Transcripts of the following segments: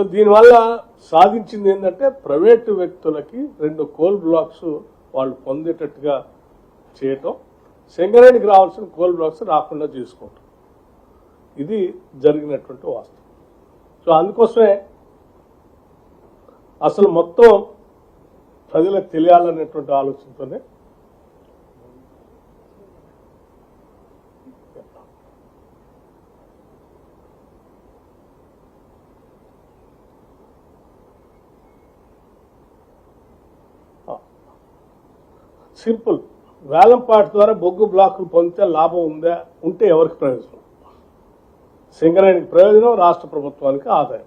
So దీనివల్ల సాధించింది ఏంటంటే ప్రైవేటు వ్యక్తులకి రెండు కోల్ బ్లాక్స్ వాళ్ళు పొందేటట్టుగా చేయటం. సింగరేణికి రావాల్సిన కోల్ బ్లాక్స్ రాకుండా చేసుకోవటం. ఇది జరిగినటువంటి వాస్తవం. సో అందుకోసమే అసలు మొత్తం ప్రజలకు తెలియాలనేటువంటి ఆలోచనతోనే సింపుల్. వేలంపాట ద్వారా బొగ్గు బ్లాకులు పొందితే లాభం ఉందా? ఉంటే ఎవరికి ప్రయోజనం? సింగరేణికి ప్రయోజనం రాష్ట్ర ప్రభుత్వానికి ఆదాయం.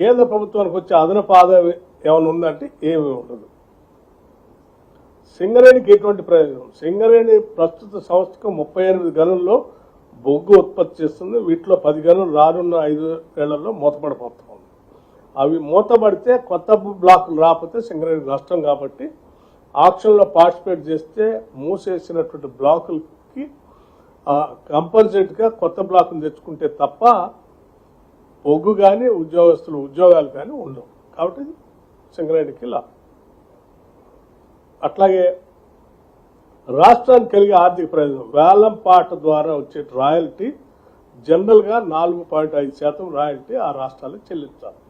కేంద్ర ప్రభుత్వానికి వచ్చే అదనపు ఆదాయం ఏమైనా ఉందంటే ఏమీ ఉండదు. సింగరేణికి ఎటువంటి ప్రయోజనం? సింగరేణి ప్రస్తుత సంస్థకు ముప్పై ఎనిమిది గనుల్లో బొగ్గు ఉత్పత్తి చేస్తుంది. వీటిలో పది గనులు రానున్న ఐదు ఏళ్ళలో మూతపడిపోతా ఉంది. అవి మూతపడితే కొత్త బ్లాకులు రాకపోతే సింగరేణికి నష్టం కాబట్టి ఆక్షన్లో పార్టిసిపేట్ చేస్తే మూసేసినటువంటి బ్లాకులకి కంపల్సరీగా కొత్త బ్లాకులు తెచ్చుకుంటే తప్ప పొగ్గు కానీ ఉద్యోగస్తులు ఉద్యోగాలు కానీ ఉండవు. కాబట్టి సింగరేణికి లాభం అట్లాగే రాష్ట్రానికి కలిగే ఆర్థిక ప్రయోజనం. వేలం పాట ద్వారా వచ్చే రాయల్టీ జనరల్గా నాలుగు పాయింట్ ఐదు శాతం రాయల్టీ ఆ రాష్ట్రాలకు చెల్లించాలి.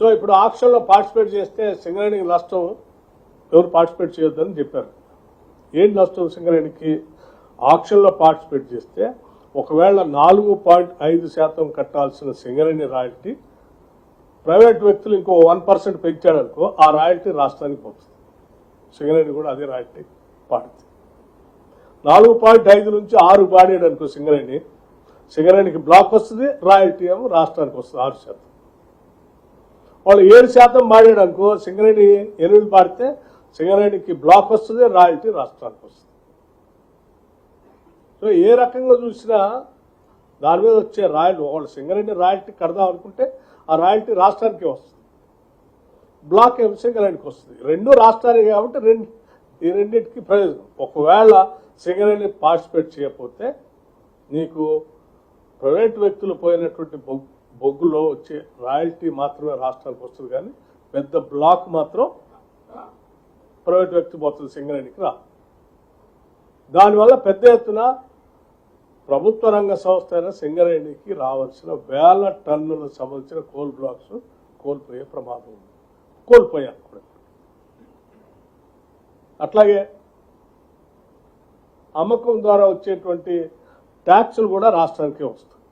సో ఇప్పుడు ఆక్షన్లో పార్టిసిపేట్ చేస్తే సింగరేణికి నష్టం ఎవరు పార్టిసిపేట్ చేయొద్దని చెప్పారు. ఏంటి నష్టం సింగరేణికి? ఆక్షన్లో పార్టిసిపేట్ చేస్తే ఒకవేళ నాలుగు పాయింట్ ఐదు శాతం కట్టాల్సిన సింగరేణి రాయల్టీ ప్రైవేట్ వ్యక్తులు ఇంకో వన్ పర్సెంట్ పెంచాడనుకో ఆ రాయల్టీ రాష్ట్రానికి పంపుతుంది సింగరేణి కూడా అదే రాయల్టీ పాడుతుంది నాలుగు పాయింట్ ఐదు నుంచి ఆరు పాడాడు అనుకో సింగరేణి సింగరేణికి బ్లాక్ వస్తుంది రాయల్టీ ఏమో రాష్ట్రానికి వస్తుంది ఆరు శాతం. వాళ్ళు ఏడు శాతం పాడాడు అనుకో సింగరేణి ఎనిమిది పాడితే సింగరేణికి బ్లాక్ వస్తుంది రాయల్టీ రాష్ట్రానికి వస్తుంది. సో ఏ రకంగా చూసినా దాని మీద వచ్చే రాయల్టీ వాళ్ళు సింగరేణి రాయల్టీ కడదాం అనుకుంటే ఆ రాయల్టీ రాష్ట్రానికి వస్తుంది. బ్లాక్ ఏమో సింగరేణికి వస్తుంది? రెండు రాష్ట్రాలే కాబట్టి రెండు ఈ రెండింటికి ప్రయోజనం. ఒకవేళ సింగరేణి పార్టిసిపేట్ చేయకపోతే నీకు ప్రైవేట్ వ్యక్తులు పోయినటువంటి బొగ్గు బొగ్గులో వచ్చే రాయల్టీ మాత్రమే రాష్ట్రానికి వస్తుంది కానీ పెద్ద బ్లాక్ మాత్రం ప్రైవేట్ వ్యక్తి పోతుంది సింగరేణికి రా. దానివల్ల పెద్ద ఎత్తున ప్రభుత్వ రంగ సంస్థ అయిన సింగరేణికి రావాల్సిన వేల టన్నులకు సంబంధించిన కోల్ బ్లాక్స్ కోల్పోయే ప్రమాదం ఉంది. కోల్పోయారు కూడా. అట్లాగే అమ్మకం ద్వారా వచ్చేటువంటి ట్యాక్సులు కూడా రాష్ట్రానికే వస్తాయి.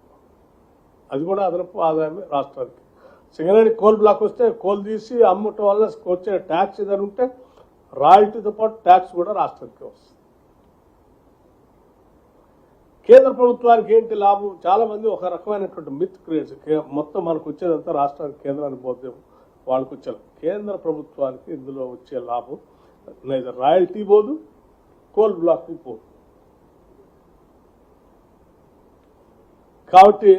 అది కూడా అదనపు ఆదాయమే రాష్ట్రానికి. సింగరేణి కోల్ బ్లాక్ వస్తే కోల్ తీసి అమ్మటం వల్ల వచ్చే ట్యాక్స్ ఏదైనా ఉంటే రాయల్టీతో పాటు ట్యాక్స్ కూడా రాష్ట్రానికి వస్తుంది. కేంద్ర ప్రభుత్వానికి ఏంటి లాభం? చాలామంది ఒక రకమైనటువంటి మిత్ క్రియేట్స్ మొత్తం మనకు వచ్చేదంతా రాష్ట్రానికి కేంద్రానికి పోతే వాళ్ళకు వచ్చే కేంద్ర ప్రభుత్వానికి ఇందులో వచ్చే లాభం లేదా రాయల్టీ పోదు కోల్ బ్లాక్ పోదు. కాబట్టి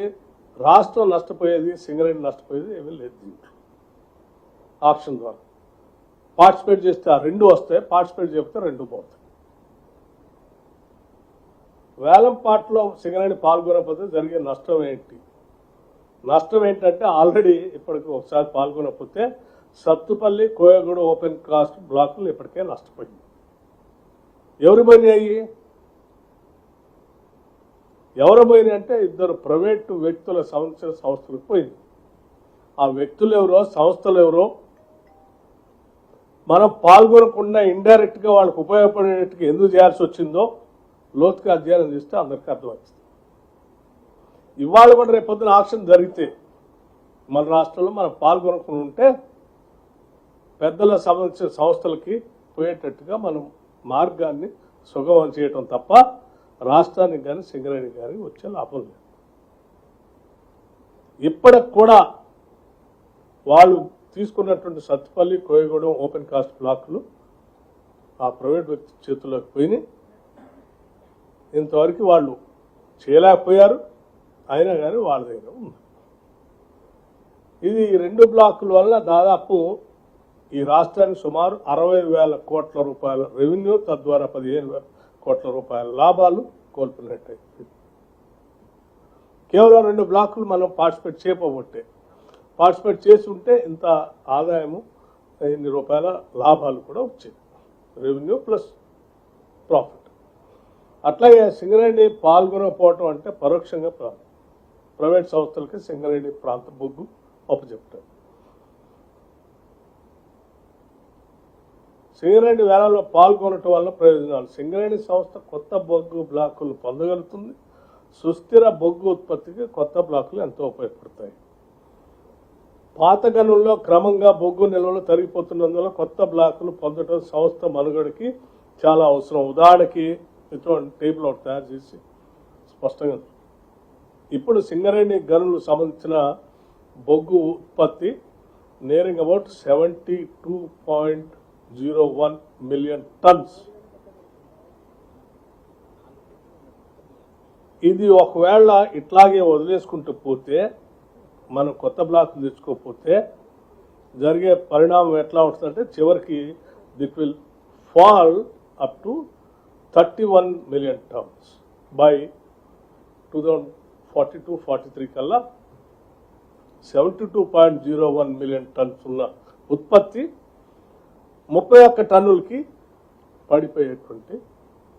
రాష్ట్రం నష్టపోయేది సింగరేణి నష్టపోయేది ఏమీ లేదు దీంట్లో. ఆప్షన్ ద్వారా. పార్టిసిపేట్ చేస్తే రెండు వస్తాయి పార్టిసిపేట్ చేస్తే రెండు పోతాయి. వేలం పాటలో సింగరేణి పాల్గొనకపోతే జరిగే నష్టం ఏంటి? నష్టం ఏంటంటే ఆల్రెడీ ఇప్పటికి ఒకసారి పాల్గొనకపోతే సత్తుపల్లి కోయగూడ ఓపెన్ కాస్ట్ బ్లాకులు ఇప్పటికే నష్టపోయింది. ఎవరు పోయినాయి? ఎవరు పోయినాయి అంటే ఇద్దరు ప్రైవేటు వ్యక్తుల సంస్థ సంస్థలకు పోయింది. ఆ వ్యక్తులు ఎవరో సంస్థలు ఎవరో మనం పాల్గొనకుండా ఇండైరెక్ట్గా వాళ్ళకు ఉపయోగపడేట్టుగా ఎందుకు చేయాల్సి వచ్చిందో లోతుగా అధ్యయనం చేస్తే అందరికీ అర్థమవుతుంది. ఇవాళ కూడా రేపొద్దున ఆప్షన్ జరిగితే మన రాష్ట్రంలో మనం పాల్గొనకుండా ఉంటే పెద్దల సంబంధించిన సంస్థలకి పోయేటట్టుగా మనం మార్గాన్ని సుగమం చేయటం తప్ప రాష్ట్రానికి కానీ సింగరేణి కానీ వచ్చే లాభం లేదు. ఇప్పటికి కూడా వాళ్ళు తీసుకున్నటువంటి సత్తుపల్లి కోయగూడెం ఓపెన్ కాస్ట్ బ్లాకులు ఆ ప్రైవేట్ వ్యక్తి చేతుల్లోకి పోయినాయి. ఇంతవరకు వాళ్ళు చేయలేకపోయారు. అయినా కానీ వాళ్ళ దగ్గర ఉంది. ఇది రెండు బ్లాకుల వల్ల దాదాపు ఈ రాష్ట్రానికి సుమారు అరవై వేల కోట్ల రూపాయల రెవెన్యూ తద్వారా పదిహేను వేల కోట్ల రూపాయల లాభాలు కోల్పోయినట్టయింది కేవలం రెండు బ్లాకులు మనం పార్టిసిపేట్ చేయకపోతే పార్టిసిపేట్ చేసి ఉంటే ఇంత ఆదాయము ఇన్ని రూపాయల లాభాలు కూడా వచ్చేది రెవెన్యూ ప్లస్ ప్రాఫిట్ అట్లాగే సింగరేణి పాల్గొనకపోవటం అంటే పరోక్షంగా ప్రా- ప్రైవేట్ సంస్థలకి సింగరేణి ప్రాంత బొగ్గు అప్పచెప్తారు. సింగరేణి వేలంలో పాల్గొనటం వల్ల ప్రయోజనాలు. సింగరేణి సంస్థ కొత్త బొగ్గు బ్లాకులు పొందగలుగుతుంది. సుస్థిర బొగ్గు ఉత్పత్తికి కొత్త బ్లాకులు ఎంతో ఉపయోగపడతాయి. పాత గనుల్లో క్రమంగా బొగ్గు నిల్వలు తరిగిపోతున్నందువల్ల కొత్త బ్లాకులు పొందడం సంస్థ మనుగడకి చాలా అవసరం. ఉదాహరణకి ఇటువంటి టేబుల్ ఒకటి తయారు చేసి స్పష్టంగా ఇప్పుడు సింగరేణి గనులు సంబంధించిన బొగ్గు ఉత్పత్తి nearing about seventy two point zero one million tons ఇది ఒకవేళ ఇట్లాగే వదిలేసుకుంటూ పోతే మనం కొత్త బ్లాక్ తెచ్చుకోకపోతే జరిగే పరిణామం ఎట్లా ఉంటుందంటే చివరికి it will fall up to thirty one million tons by two thousand forty two forty three కల్లా seventy two point zero one million tons ఉన్న ఉత్పత్తి ముప్పై ఒక్క టన్నులకి పడిపోయేటువంటి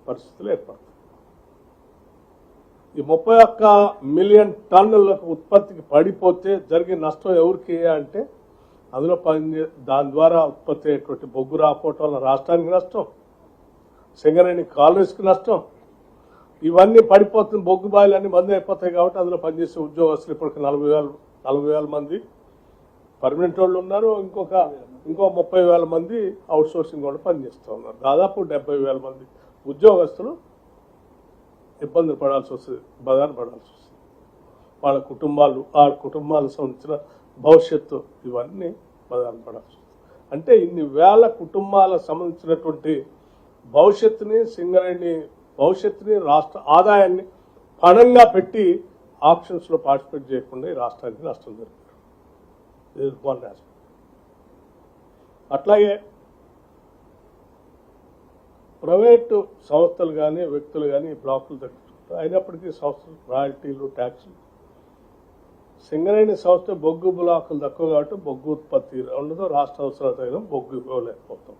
పరిస్థితులు ఏర్పడతాయి ఈ ముప్పై ఒక్క మిలియన్ టన్నులకు ఉత్పత్తికి పడిపోతే జరిగే నష్టం ఎవరికి అంటే అందులో పని దాని ద్వారా ఉత్పత్తి అయ్యేటువంటి బొగ్గు రాకపోవటం వల్ల రాష్ట్రానికి నష్టం సింగరేణి కాలేజ్కి నష్టం. ఇవన్నీ పడిపోతుంది బొగ్గు బాయిలు అన్ని బంద్ అయిపోతాయి కాబట్టి అందులో పనిచేసే ఉద్యోగస్తులు ఇప్పటికి నలభై వేలు నలభై వేల మంది. పర్మనెంట్ వాళ్ళు ఉన్నారు ఇంకొక ఇంకో ముప్పై వేల మంది అవుట్ సోర్సింగ్ కూడా పనిచేస్తూ ఉన్నారు. దాదాపు డెబ్బై వేల మంది ఉద్యోగస్తులు ఇబ్బందులు పడాల్సి వస్తుంది బదాన పడాల్సి వస్తుంది. వాళ్ళ కుటుంబాలు ఆ కుటుంబాలకు సంబంధించిన భవిష్యత్తు ఇవన్నీ బదాన పడాల్సి వస్తుంది. అంటే ఇన్ని వేల కుటుంబాలకు సంబంధించినటువంటి భవిష్యత్తుని సింగరేణి భవిష్యత్తుని రాష్ట్ర ఆదాయాన్ని పణంగా పెట్టి ఆప్షన్స్లో పార్టిసిపేట్ చేయకుండా ఈ రాష్ట్రానికి నష్టం జరుగుతుంది అట్లాగే ప్రైవేటు సంస్థలు కానీ వ్యక్తులు కానీ బ్లాకులు తగ్గుతుంటారు అయినప్పటికీ సంస్థలు రాయల్టీలు ట్యాక్సులు. సింగరేణి సంస్థ బొగ్గు బ్లాకులు తక్కువ కాబట్టి బొగ్గు ఉత్పత్తి ఉండదు. రాష్ట్ర అవసరాలు తగిన బొగ్గు ఇవ్వలేకపోతాం.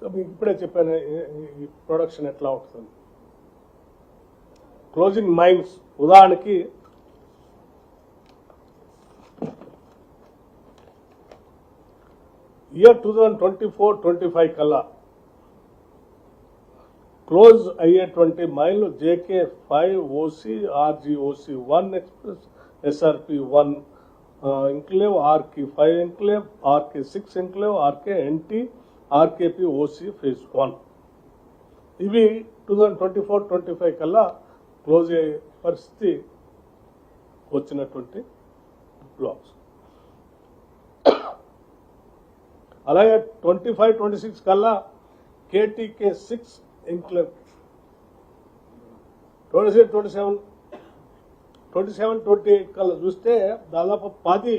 సో మీకు ఇప్పుడే చెప్పాను ఈ- ఈ ప్రొడక్షన్ ఎట్లా ఉంటుంది క్లోజింగ్ మైన్స్. ఉదాహరణకి year two thousand twenty four twenty five కల్లా క్లోజ్ అయ్యేటువంటి mile JK five OC RGOC one express SRP one incline RK five incline RK six incline RK NT RKP OC phase one. ఇవి two thousand twenty four twenty five కల్లా close అయ్యే పరిస్థితి వచ్చినటువంటి blocks. అలాగే twenty five twenty six కల్లా KTK six include twenty six twenty seven twenty seven twenty eight కల్లా చూస్తే దాదాపు పది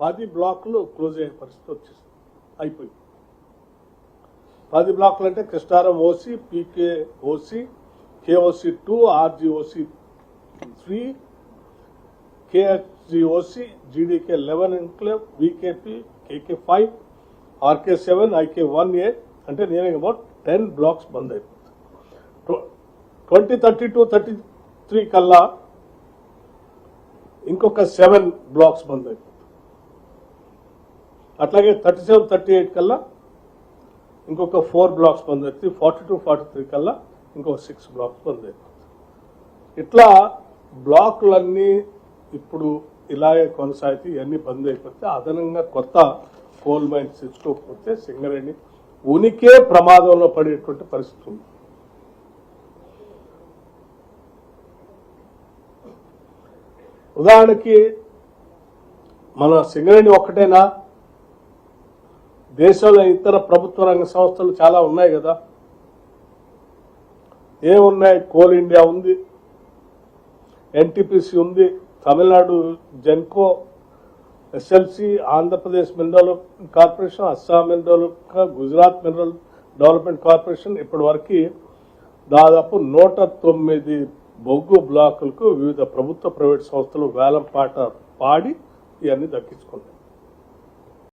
పది బ్లాక్లు క్లోజ్ అయ్యే పరిస్థితి వచ్చేసింది. అయిపోయింది. పది బ్లాక్లు అంటే Krishnaram OC PK OC KOC two RGOC three KHGOC GDK eleven incline VKP KK five RK seven IK one A అంటే నేనే అబౌట్ టెన్ బ్లాక్స్ బంద్ అయిపోతుంది. Twenty thirty two thirty three కల్లా ఇంకొక సెవెన్ బ్లాక్స్ బంద్ అయిపోతుంది. అట్లాగే థర్టీ సెవెన్ థర్టీ ఎయిట్ కల్లా ఇంకొక ఫోర్ బ్లాక్స్ బంద్ అవుతుంది ఫార్టీ టూ ఫార్టీ త్రీ కల్లా ఇంకొక సిక్స్ బ్లాక్స్ బంద్ అయిపోతుంది. ఇట్లా బ్లాకులన్నీ ఇప్పుడు ఇలాగే కొనసాగితే ఇవన్నీ బంద్ అయిపోతే అదనంగా కొత్త కోల్ మైన్స్ తెచ్చుకోకపోతే సింగరేణి ఉనికే ప్రమాదంలో పడేటువంటి పరిస్థితి ఉంది. ఉదాహరణకి మన సింగరేణి ఒక్కటేనా? దేశంలో ఇతర ప్రభుత్వ రంగ సంస్థలు చాలా ఉన్నాయి కదా. ఏమున్నాయి కోల్ ఇండియా ఉంది ఎన్టీపీసీ ఉంది Tamil Nadu GENCO SLC Andhra Pradesh mineral corporation Assam mineral Gujarat mineral development corporation ఇప్పటి వరకు దాదాపు నూట తొమ్మిది బొగ్గు బ్లాకులకు వివిధ ప్రభుత్వ ప్రైవేట్ సంస్థలు వేలం పాట పాడి ఇవన్నీ దక్కించుకున్నాయి.